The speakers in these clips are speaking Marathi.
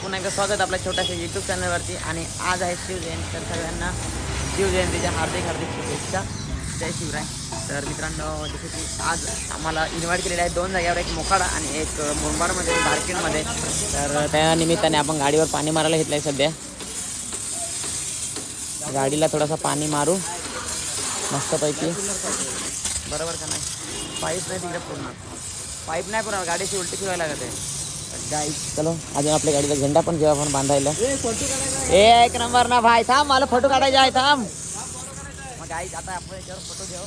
पुन्हा एकदा स्वागत आपल्या छोट्याशा यूट्यूब चॅनलवरती आणि आज आहे शिवजयंती. तर सगळ्यांना शिवजयंतीच्या हार्दिक हार्दिक शुभेच्छा. जय शिवराय. तर मित्रांनो जसं की आज आम्हाला इन्व्हाइट केलेलं आहे दोन जागेवर एक मोखाडा आणि एक मुंबाडमध्ये मार्केटमध्ये तर त्या निमित्ताने आपण गाडीवर पाणी मारायला घेतलं आहे सध्या. गाडीला थोडासा पाणी मारू. मस्तपैकी. बरोबर का नाही? पाईप नाही तिकडे पूर्ण. पाईप नाही पूर्ण. गाडीची उलटी फिरवायला लागत आहे. चलो अजून आपल्या गाडीला झेंडा पण घेऊ आपण बांधायला. ए एक नंबर ना भाई थांब मला फोटो काढायचे आहे थांब. मग गाईज आता आपण याच्यावर फोटो घेऊ.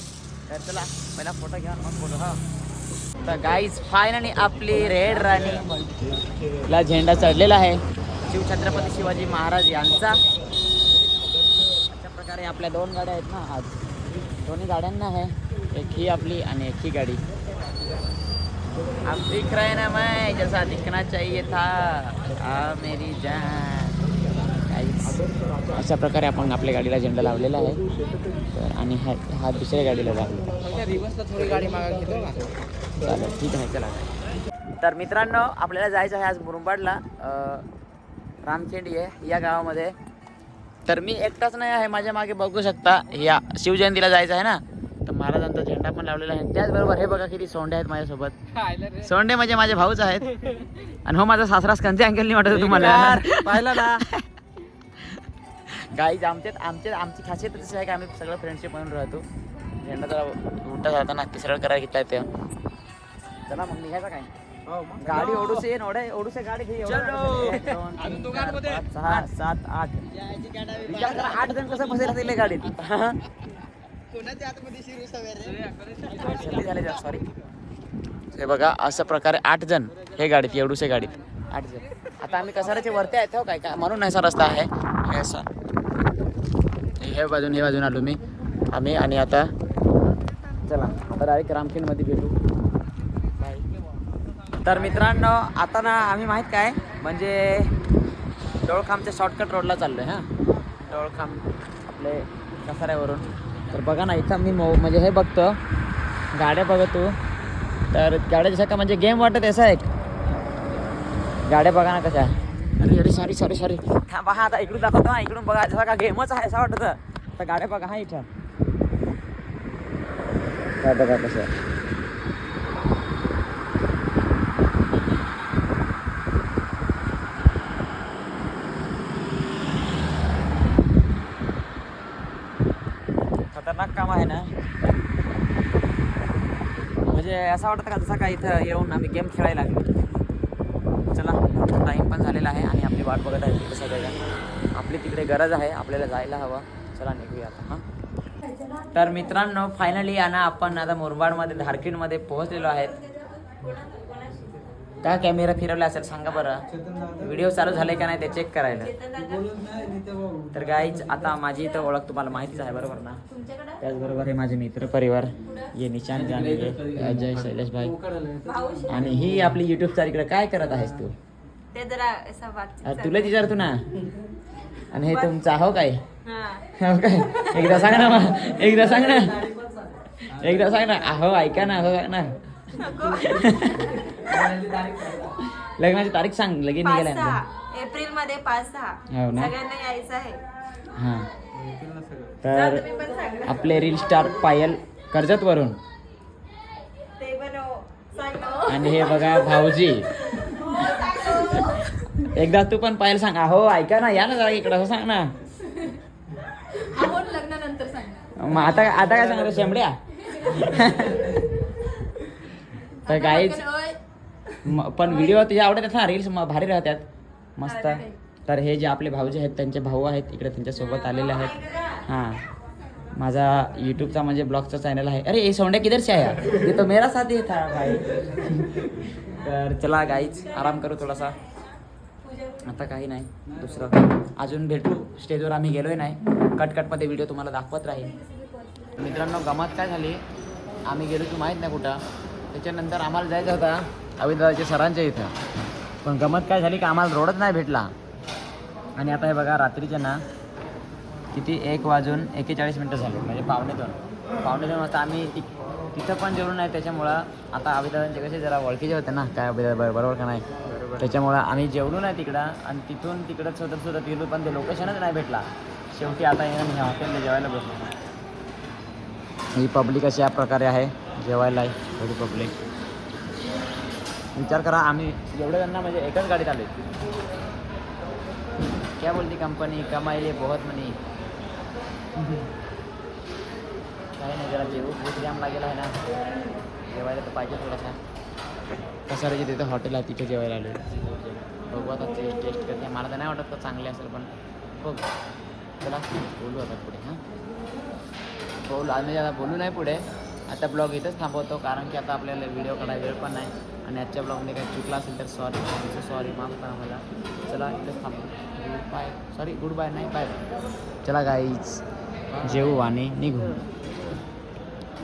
तर चला पहिला फोटो घ्या मग फोटो हा. तर गाईज फायनली आपली रेड राणी ला झेंडा चढलेला आहे. शिवछत्रपती शिवाजी महाराज यांचा. अशा प्रकारे आपल्या दोन गाड्या आहेत ना आज दोन्ही गाड्यांना आहे. एक ही आपली आणि एक ही गाडी. अब दिख रहे ना मैं जैसा दिखना चाहिए था। आ मेरी जान। अशा प्रकारे आपण आपल्या गाडीला झेंडा लावलेला आहे. तर आणि हा हा दुसऱ्या गाडीला लावला थोडी गाडी मागा चालेल ठीक आहे. चला. तर मित्रांनो आपल्याला जायचं आहे आज मुरुंबाडला. अं, रामखेंडी आहे या गावामध्ये. तर मी एकटाच नाही आहे माझ्या मागे बघू शकता. या शिवजयंतीला जायचं आहे ना? तर महाराजांचा झेंडा पण लावलेला आहे. त्याचबरोबर हे बघा किती सोंडे आहेत माझ्यासोबत. सोंडे म्हणजे माझे भाऊच आहेत. आणि हो माझा सासरा कंचे अंकेल नाही वाटत तुम्हाला. पाहिला ना. गाईज आमचे आमचे आमची खासियत तशी आहे की आम्ही सगळं फ्रेंडशिप म्हणून राहतो. झेंडा जरा उलटा जाताना ते सरळ करायला घेतला ते चला मग निघायचं काय? गाडी ओढूसे येईन ओढे ओढूसे गाडी घे सहा सात आठ. आठ जण कसं बसेल गाडीत. कोणाच्या आतमध्ये शिरू सॉरी हे बघा अशा प्रकारे आठ जण हे गाडीत एवढूसे गाडीत. आठ जण. आता आम्ही कसाराचे वरती आहेत हो काय काय? म्हणून असा रस्ता आहे. हे असा. हे बाजून हे बाजून आलो मी. आम्ही आणि आता चला आता डायरेक्ट रामखेडमध्ये भेटू. तर मित्रांनो आता ना आम्ही माहीत काय? म्हणजे डोळखामच्या शॉर्टकट रोडला चाललो आहे हां. डोळखाम आपले कसाऱ्यावरून. तर बघा ना इथं मी मो म्हणजे हे बघतो. गाड्या बघतो तर गाड्या जसं का? म्हणजे गेम वाटत असा एक. गाड्या बघा ना कशा. अरे अरे सॉरी सॉरी सॉरी हा हा आता इकडून दाखवतो हा इकडून बघा. जसा का गेमच आहे असं वाटतं. तर गाड्या बघा हा इथं. बघा कसं खतरनाक काम आहे ना. म्हणजे असं वाटतं का जसा का इथं येऊन आम्ही गेम खेळायला लागलो. चला टाईम पण झालेला आहे आणि आपली वाट बघत आहे तिकडे सगळ्या आपली तिकडे गरज आहे आपल्याला जायला हवं. चला निघूया आता हां. तर मित्रांनो फायनली ना आपण आता मुरबाडमध्ये धारकीडमध्ये पोहोचलेलो आहेत. काय कॅमेरा फिरवला असेल सांगा बरं. व्हिडिओ चालू झाले का नाही ते चेक करायला. तर गाईज आता माझी इथं ओळख तुम्हाला माहितीच आहे बरोबर ना? त्याचबरोबर हे माझे मित्र परिवार ये निशान जाने ये अजय शैलेश भाई. आणि ही आपली युट्यूब इकडे काय करत आहेस तू? तुला विचारतो ना. आणि हे तुमचं हो काय? हा. काय? एकदा सांग ना एकदा सांग ना. एकदा सांग ना. अहो ऐका ना हो ना. लग्नाची तारीख सांग. लगेच पाच निघाल्या सहा. एप्रिलमध्ये पाच सहा. हो ना? सगळ्यांना यायचं आहे. हां. तर तुम्ही पण सांगा आपले रील स्टार पायल कर्जत वरून. ते पण हो. सांगा आणि हे बघा भाऊजी. एकदा तू पण पायल सांग. अहो ऐका ना या ना जरा इकडं असं सांग ना. आपण लग्नानंतर सांगा मग आता आता काय सांगतो शेंबड्या? तर गाईच पण व्हिडिओ तुझ्या आवडत आहेत ना रील्स भारी राहतात. मस्त. तर हे जे आपले भाऊ जे आहेत त्यांचे भाऊ आहेत इकडे त्यांच्यासोबत आलेले आहेत. हां. माझा यूट्यूबचा म्हणजे ब्लॉगचा चॅनल आहे. अरे ये सोंड्या किधर से आया? ये तो मेरा साथी था भाई. तर चला गाईच आराम करू थोडासा. आता काही नाही दुसरं. अजून भेटू. स्टेजवर आम्ही गेलोय नाही. कटकटमध्ये व्हिडिओ तुम्हाला दाखवत राहील मित्रांनो गमत काय झाली? आम्ही गेलो की माहीत नाही कुठं. त्याच्यानंतर आम्हाला जायचं होता अविदाच्या सरांच्या इथं. पण गमत काय झाली की आम्हाला रोडच नाही भेटला. आणि आता हे बघा रात्रीच्या ना किती एक वाजून एकेचाळीस मिनटं झाले म्हणजे पावणे दोन. पावणे दोन वाजता आम्ही ति तिथं पण जेवलो नाही त्याच्यामुळं आता अभिदादांचे कसे जरा ओळखीचे होते ना काय अभिदा बरोबर का नाही? त्याच्यामुळं आम्ही जेवलो नाही तिकडं आणि तिथून तिकडं शोधत शोधत गेलो पण ते लोकेशनच नाही भेटला. शेवटी आता येणं मी हॉटेलला जेवायला बसलो. ही पब्लिक अशी या प्रकारे आहे जेवायला पब्लिक विचार करा आम्ही एवढे जण म्हणजे एकच गाडीत आले क्या बोलती कंपनी कमाईले बहुत मनी काही नाही जरा जेवू भूक जाम लागेल आहे ना. जेवायला तर पाहिजे थोडासा. कसाऱ्याचे तिथे हॉटेल आहे तिथे जेवायला आलो बघू आता ते टेस्ट करते. मला तर नाही वाटत तर चांगले असेल पण बघ. चला बोलू आता पुढे हां. बोलू आम्ही आता बोलू नाही पुढे. आता ब्लॉग इथंच थांबवतो कारण की आता आपल्याला व्हिडिओ काढायला वेळ पण नाही. आणि आजच्या ब्लॉगमध्ये काही चुकला असेल तर सॉरी सॉरी माफ करा मला. चला इथंच थांबतो good bye sorry good bye नाही बाय चला गाईच जेऊ आणि निघू.